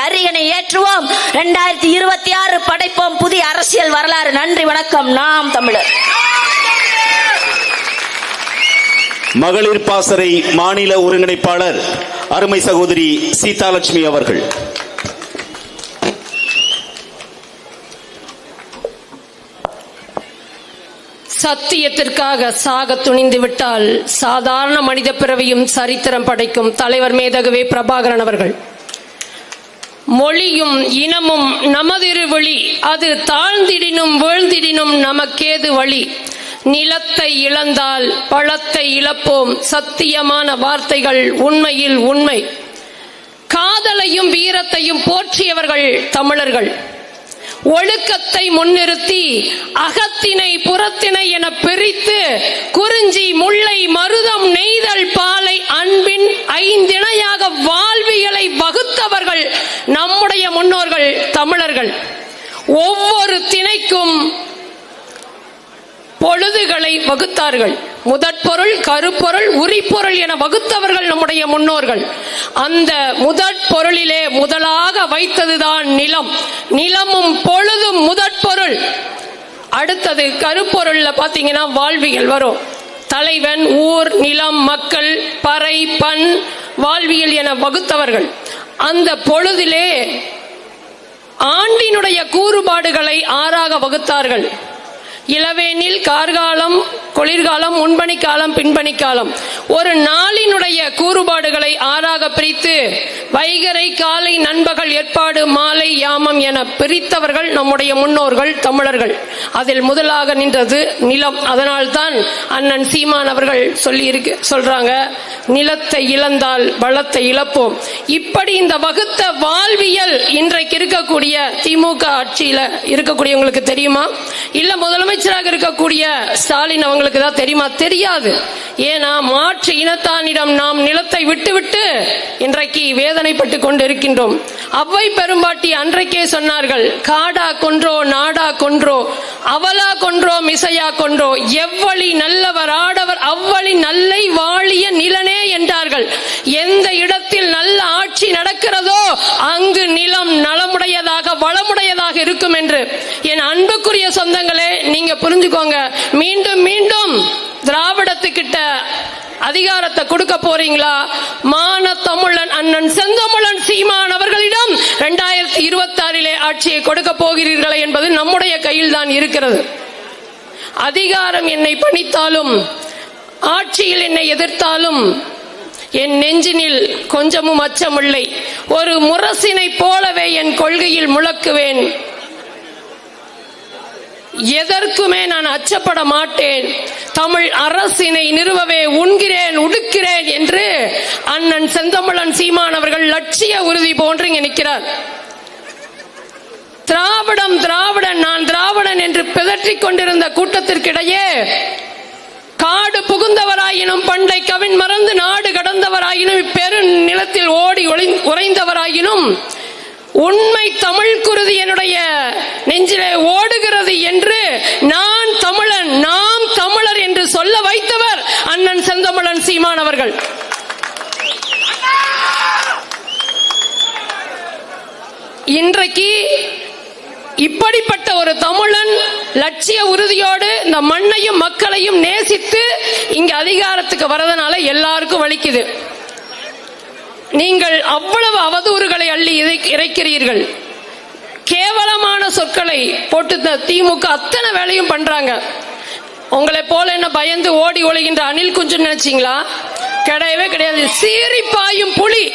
அரியணை ஏற்றுவோம். இரண்டாயிரத்தி இருபத்தி ஆறு படைப்போம். புதிய அரசியல் வரலாறு. நன்றி வணக்கம். நாம் தமிழர். மகளிர் பாசறை மாநில ஒருங்கிணைப்பாளர் அருமை சகோதரி சீதாலட்சுமி அவர்கள். சத்தியத்திற்காக சாக துணிந்து விட்டால் சாதாரண மனித பிறவியும் சரித்திரம் படைக்கும் தலைவர் மேதகவே பிரபாகரன் அவர்கள். மொழியும் இனமும் நமதிரு வழி. அது தாழ்ந்திடினும் வீழ்ந்திடினும் நமக்கேது வழி? நிலத்தை இழந்தால் பழத்தை இழப்போம். சத்தியமான வார்த்தைகள் உண்மையில் உண்மை. காதலையும் வீரத்தையும் போற்றியவர்கள் தமிழர்கள். ஒழுக்கத்தை முன்னிறுத்தி அகத்தினை புறத்தினை என பிரித்து குறிஞ்சி முல்லை மருதம் நெய்தல் பாலை அன்பின் ஐந்திணையாக வாழ் வகுத்தவர்கள் நம்முடைய முன்னோர்கள் தமிழர்கள் ஒவ்வொரு திணைக்கும் பொழுதுகளை வகுத்தார்கள். முதற்பொருள் கருப்பொருள் உரிப்பொருள் என வகுத்தவர்கள் நம்முடைய முன்னோர்கள். அந்த முதற்பொருளிலே முதலாக வைத்ததுதான் நிலம். நிலமும் பொழுதும் முதற்பொருள். அடுத்தது கருப்பொருள்ல பாத்தீங்கன்னா வாழ்வியல் வரும். தலைவன் ஊர் நிலம் மக்கள் பறை பண் வாழ்வியல் என வகுத்தவர்கள். அந்த பொழுதிலே ஆண்டினுடைய கூறுபாடுகளை ஆறாக வகுத்தார்கள். இளவேனில் கார்காலம் குளிர்காலம் முன்பனி காலம் ஒரு நாளினுடைய கூறுபாடுகளை ஆறாக பிரித்து வைகரை காலை நண்பகல் ஏற்பாடு மாலை யாமம் என பிரித்தவர்கள் நம்முடைய முன்னோர்கள் தமிழர்கள். அதில் முதலாக நின்றது நிலம். அதனால்தான் அண்ணன் சீமான் அவர்கள் சொல்லி இருக்கு சொல்றாங்க நிலத்தை இழந்தால் வளத்தை இழப்போம். இப்படி இந்த வகுத்த வாழ்வியல் இன்றைக்கு இருக்கக்கூடிய திமுக ஆட்சியில இருக்கக்கூடியவங்களுக்கு தெரியுமா? இல்ல அமைச்சராக இருக்கக்கூடிய ஸ்டாலின் அவங்களுக்கு தான் தெரியுமா? தெரியாது. ஏன்னா மாற்று இனத்தானிடம் நாம் நிலத்தை விட்டுவிட்டு இன்றைக்கு வேதனைப்பட்டு கொண்டு இருக்கின்றோம் அவ்வை பெரும்பாட்டி அன்றைக்கே சொன்னார்கள் காடா கொன்றோ நாடா கொன்றோ அவலா கொன்றோ மிசையா கொன்றோ எவ்வளி நல்லவர் ஆடவர் அவ்வளி நல்லை வாழிய நிலனே என்றார்கள். எந்த இடத்தில் நல்ல ஆட்சி நடக்கிறதோ அங்கு நிலம் நலமுடையதாக வளமுடைய வளமுடையதாக இருக்கும் என்று என் அன்புக்குரிய சொந்தங்களே நீங்க புரிஞ்சுக்கோங்க. மீண்டும் மீண்டும் திராவிடத்துக்கிட்ட அதிகாரத்தை கொடுக்க போறீங்களா? மான தமிழன் அண்ணன் செந்தமிழன் சீமான் அவர்களிடம் இரண்டாயிரத்தி இருபத்தி ஆறிலே ஆட்சியை கொடுக்க போகிறீர்களா என்பது நம்முடைய கையில் தான் இருக்கிறது. அதிகாரம் என்னை பணித்தாலும் ஆட்சியில் என்னை எதிர்த்தாலும் என் நெஞ்சினில் கொஞ்சமும் அச்சமில்லை. ஒரு முரசினை போலவே என் கொள்கையில் முழக்குவேன். எதற்குமே நான் அச்சப்பட மாட்டேன். தமிழ் அரசினை நிறுவவே உண்கிறேன் உடுக்கிறேன் என்று அண்ணன் செந்தமிழன் சீமான் அவர்கள் லட்சிய உறுதி போன்று நினைக்கிறார் நிற்கிறார். திராவிடம் திராவிடன் நான் திராவிடன் என்று பிதற்றிக் கொண்டிருந்த கூட்டத்திற்கிடையே காடு புகுந்தவராயினும் பண்டை கவின் மறந்து நாடு கடந்தவராயினும் பெரு நிலத்தில் ஓடி உறைந்தவராயினும் உண்மை தமிழ் குருதி என்னுடைய நெஞ்சிலே ஓடுகிறது என்று நான் தமிழன் நாம் தமிழர் என்று சொல்ல வைத்தவர் அண்ணன் செந்தமிழன் சீமான் அவர்கள். இன்றைக்கு இப்படிப்பட்ட ஒரு தமிழன் லட்சிய உறுதியோடு இந்த மண்ணையும் மக்களையும் நேசித்து இங்க அதிகாரத்துக்கு வரதுனால எல்லாருக்கும் வலிக்குது. நீங்கள் அவ்வளவு அவதூறுகளை அள்ளி இறை- இறைக்கிறீர்கள். கேவலமான சொற்களை போட்டு திமுக அத்தனை வேலையும் பண்றாங்க. உங்களை போல என்ன பயந்து ஓடி ஒழுகின்ற அணில் குஞ்சு நினைச்சீங்களா? கிடையவே கிடையாது. சீறி பாயும் புலி.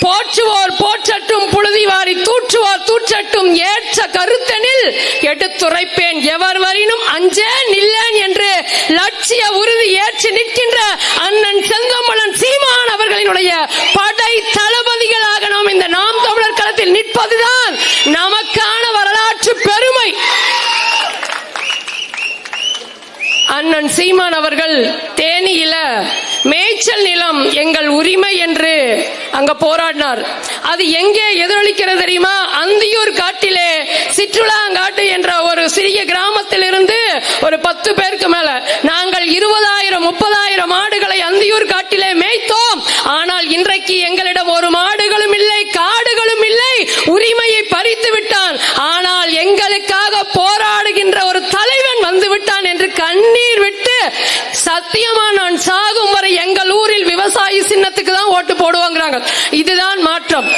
போற்றுவோர் போற்றட்டும் புழுதி வாரி தூற்றுவோர் தூற்றட்டும் ஏற்ற கருத்தனில் எடுத்துரைப்பேன். எவர் வரினும் அஞ்சேன் நில்லேன் என்று லட்சிய உறுதி ஏற்று நிற்கின்ற அண்ணன் செந்தமிழன் சீமான் அவர்களினுடைய படை தளபதிகளாக நாம் இந்த நாம் தமிழர் களத்தில் நிற்பதுதான் நமக்கான வரலாற்று பெருமை. அண்ணன் சீமான் அவர்கள் தேனியில மேய்ச்சல் நிலம் எங்கள் உரிமை அங்க போராடினார். அது எங்கே எதிரொலிக்கிறது தெரியுமா? அந்தியூர் காட்டிலே சிற்றுலாங்காட்டு என்ற ஒரு சிறிய கிராமத்தில் இருந்து ஒரு பத்து பேருக்கு மேல. நாங்கள் இருபதாயிரம் முப்பதாயிரம் மாடுகளை அந்தியூர் காட்டிலே மேய்த்தோம். ஆனால் இன்றைக்கு எங்களிடம் ஒரு மாடுகளும் இல்லை காடுகளும் இல்லை. உரிமையை பறித்து விட்டான். ஆனால் எங்களுக்காக போராடுகின்ற ஒரு தலைவன் வந்து விட்டான் என்று கண்ணீர் விட்டு சத்தியமா சின்னத்துக்கு தான் ஓட்டு போடுவாங்கிறாங்க. இதுதான் மாற்றம்.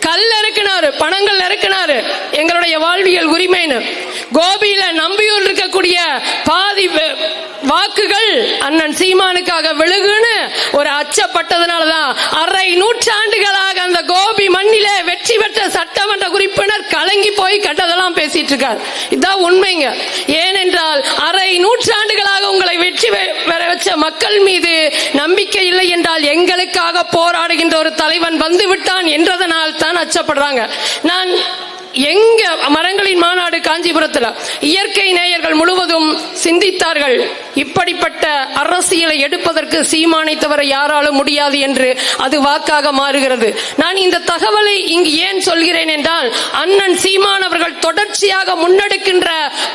கல் இறக்குனாரு பணங்கள் இறக்குனாரு எங்களுடைய வாழ்வியல் உரிமைன்னு. கோபியில நம்பியூர் இருக்கக்கூடிய பாதி வாக்குகள் அண்ணன் சீமானுக்காக விழுகுன்னு ஒரு அச்சப்பட்டதுனாலதான் அரை நூற்றாண்டுகளாக அந்த கோபி மண்ணில வெற்றி பெற்ற சட்டமன்ற உறுப்பினர் கலங்கி போய் கட்டதெல்லாம் பேசிட்டு இருக்கார். இதான் உண்மைங்க. ஏனென்றால் அரை நூற்றாண்டுகளாக உங்களை வெற்றி பெற வச்ச மக்கள் மீது நம்பிக்கை இல்லை என்றால் எங்களுக்காக போராடுகின்ற ஒரு தலைவன் வந்து விட்டான் என்றதனால் தான் அச்சப்படுறாங்க. நான் எங்க மரங்களின் மாநாடு காஞ்சிபுரத்தில்? இயற்கை நேயர்கள் முழுவதும் சிந்தித்தார்கள். இப்படிப்பட்ட அரசியலை எடுப்பதற்கு சீமானை தவிர யாராலும் முடியாது என்று அது வாக்காக மாறுகிறது. நான் இந்த தகவலை இங்கு ஏன் சொல்கிறேன் என்றால் அண்ணன் சீமான் அவர்கள் தொடர்ச்சியாக முன்னெடுக்கின்ற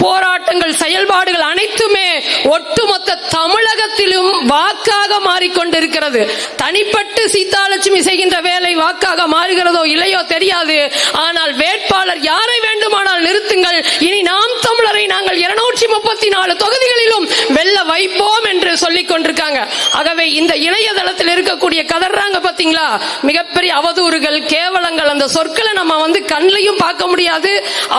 போராட்டங்கள் செயல்பாடுகள் அனைத்துமே ஒட்டுமொத்த தமிழகத்திலும் வாக்காக மாறிக்கொண்டிருக்கிறது. தனிப்பட்டு சீதாலட்சுமி செய்கின்ற வேலை வாக்காக மாறுகிறதோ இல்லையோ தெரியாது ஆனால் வேட்பாளர் யாரை வேண்டுமானால் நிறுத்துங்கள் இனி நாம் தமிழரை நாங்கள் இருநூற்றி முப்பத்தி நாலு தொகுதிகளிலும் வெல்ல வைப்போம். என்று சொல்லிக் கொண்டிருக்காங்க ஆகவே இந்த இணையதளத்தில் இருக்கக்கூடிய கதறாங்க பாத்தீங்களா? மிகப்பெரிய அவதூறுகள் கேவலங்கள் அந்த சொற்களை நம்ம வந்து கண்ணையும் பார்க்க முடியாது.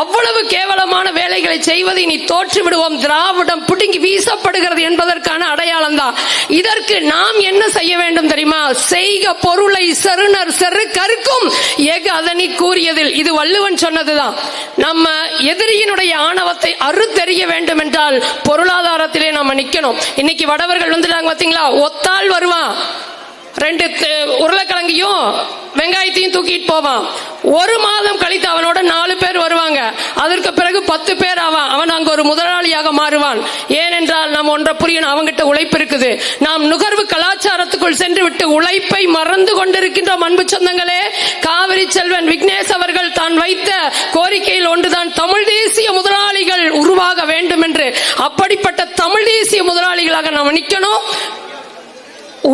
அவ்வளவு கேவலமான வேலைகளை செய்வதை நீ தோற்று விடுவோம் திராவிடம் புடுங்கி வீசப்படுகிறது என்பதற்கான அடையாளம் தான் இதற்கு நாம் என்ன செய்ய வேண்டும் தெரியுமா? செய்க பொருளை செருணர் செரு கருக்கும் எகு அதனி கூறியதில் இது வள்ளுவன் சொன்னதுதான். நம்ம எதிரியினுடைய ஆணவத்தை அறுத்தெறிய வேண்டும் என்றால் பொருளாதாரத்திலே நம்ம நிக்கணும். இன்னைக்கு வட வடவர்கள் வந்துட்டாங்க பாத்தீங்களா? ஒத்தாள் வருவான் ரெண்டு உருளைக்கிழங்கையும் வெங்காயத்தையும் தூக்கிட்டு போவான். ஒரு மாதம் கழித்து அவனோட நாலு பேர் வருவாங்க. அதற்கு பிறகு பத்து பேர் ஆவான். அவன் அங்கு ஒரு முதலாளியாக மாறுவான். ஏனென்றால் நாம் ஒன்றை புரியணும் அவங்கிட்ட உழைப்பு இருக்குது. நாம் நுகர்வு கலாச்சாரத்துக்குள் சென்று விட்டு உழைப்பை மறந்து கொண்டிருக்கின்ற அன்பு சொந்தங்களே. காவிரி செல்வன் விக்னேஷ் அவர்கள் தான் வைத்த கோரிக்கையில் ஒன்றுதான் தமிழ் தேசிய முதலாளிகள் உருவாக வேண்டும் என்று. அப்படிப்பட்ட தமிழ் தேசிய முதலாளிகளாக நாம் நிற்கணும்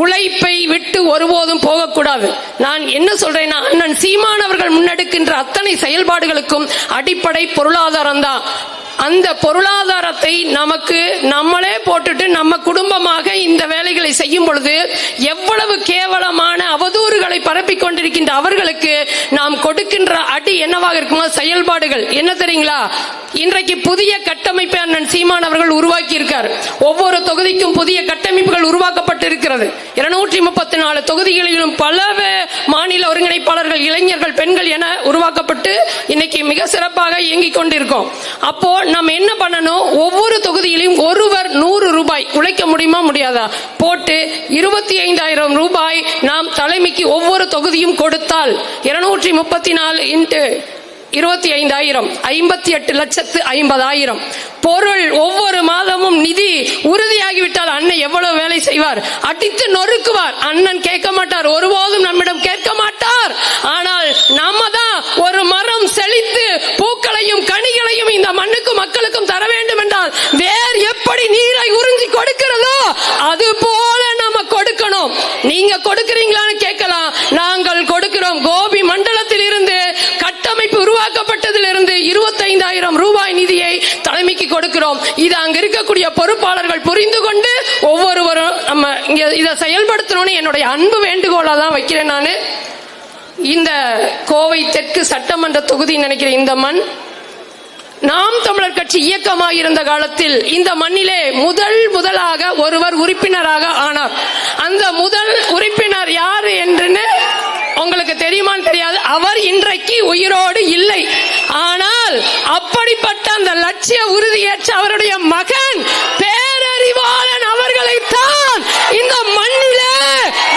உழைப்பை விட்டு ஒருபோதும் போகக்கூடாது. நான் என்ன சொல்றேன்னா அண்ணன் சீமான் அவர்கள் முன்னெடுக்கின்ற அத்தனை செயல்பாடுகளுக்கும் அடிப்படை பொருளாதாரம் தான் அந்த பொருளாதாரத்தை நமக்கு நம்மளே போட்டுட்டு நம்ம குடும்பமாக இந்த வேலைகளை செய்யும் பொழுது எவ்வளவு கேவலமான அவதூறுகளை பரப்பிக் கொண்டிருக்கின்ற அவர்களுக்கு நாம் கொடுக்கின்ற அடி என்னவாக இருக்குமோ செயல்பாடுகள். என்ன தெரியுங்களா? இன்றைக்கு புதிய கட்டமைப்பை அண்ணன் சீமான் அவர்கள் உருவாக்கி இருக்கார் ஒவ்வொரு தொகுதிக்கும் புதிய கட்டமைப்புகள் உருவாக்கப்பட்டு இருக்கிறது இருநூற்றி முப்பத்தி நாலு தொகுதிகளிலும் பல மாநில ஒருங்கிணைப்பாளர்கள் இளைஞர்கள் பெண்கள் என உருவாக்கப்பட்டு இன்னைக்கு மிக சிறப்பாக இயங்கிக் கொண்டிருக்கோம். அப்போ நம்ம என்ன பண்ணணும்? ஒவ்வொரு தொகுதியிலும் ஒருவர் நூறு ரூபாய் உழைக்க முடியுமா முடியாதா? போட்டு இருபத்தி ஐந்தாயிரம் ரூபாய் நாம் தலைமைக்கு ஒவ்வொரு தொகுதியும் கொடுத்தால் இருநூற்றி முப்பத்தி நாலு இன்ட்டு இருபத்தி ஐந்தாயிரம் ஐம்பத்தி எட்டு லட்சத்து ஐம்பதாயிரம். பொருள் ஒவ்வொரு மாதமும் நிதி உறுதியாகிவிட்டால் அண்ணன் எவ்வளவு வேலை செய்வார்? அடித்து நொறுக்குவார். அண்ணன் கேட்க மாட்டார். ஒருபோதும் நம்மிடம் கேட்க மாட்டார் ஆனால் நாம தான் ஒரு மரம் செழித்து பூக்களையும் கனிகளையும் இந்த மண்ணுக்கும் மக்களுக்கும் தர வேண்டும் என்றால் வேர் எப்படி நீரை உறிஞ்சி கொடுக்கிறதோ அது போல நம்ம கொடுக்கணும் நீங்க கொடுக்கிறீங்களான்னு கேட்கலாம். நாங்கள் கொடுக்கிறோம். கோபி மண்டலத்தில் இருந்து கட்டமைப்பு உருவாக்கப்பட்டதிலிருந்து இருபத்தைந்தாயிரம் ரூபாய் நிதியை தலைமைக்கு கொடுக்கிறோம். இது அங்க இருக்கக்கூடிய பொறுப்பாளர்கள் புரிந்து கொண்டு ஒவ்வொருவரும் நம்ம இங்க இதை செயல்படுத்தணும்னு என்னுடைய அன்பு வேண்டுகோளா தான் வைக்கிறேன் நான். இந்த கோவை தெற்கு சட்டமன்ற தொகுதி நினைக்கிறேன் இந்த மண் நாம் தமிழர் கட்சி இயக்கமாக இருந்த காலத்தில் இந்த மண்ணிலே முதல் முதலாக ஒருவர் உறுப்பினராக ஆனார். அந்த முதல் உறுப்பினர் யாரு என்றுன்னு உங்களுக்கு தெரியுமான்னு தெரியாது. அவர் இன்றைக்கு உயிரோடு இல்லை. ஆனால் அப்படிப்பட்ட அந்த லட்சிய உறுதியேற்ற அவருடைய மகன் பேர் அவர்களைத்தான் இந்த மண்ணிலே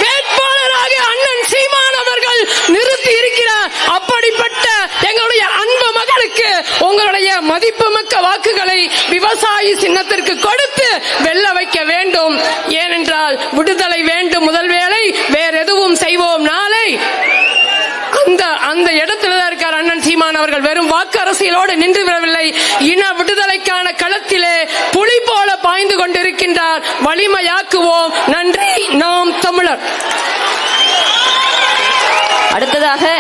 வேட்பாளராக அண்ணன் சீமான் அவர்கள் நிறுத்தி இருக்கிறார் அப்படிப்பட்ட எங்களுடைய அன்பு மகளுக்கு உங்களுடைய மதிப்புமிக்க வாக்குகளை விவசாயி சின்னத்திற்கு கொடுத்து வெல்ல வைக்க வேண்டும். ஏனென்றால் விடுதலை வேண்டும் முதல் வேலை வேற எதுவும் செய்வோம் நாளை. அந்த அந்த இடத்துல தான் இருக்கார் அண்ணன் சீமான் அவர்கள். வெறும் வாக்கு அரசியலோடு நின்று விடவில்லை இன விடுதலைக்கான களத்திலே புலி போல பாய்ந்து கொண்டிருக்கின்றார். வலிமையாக்குவோம். நன்றி. நாம் தமிழர். அடுத்ததாக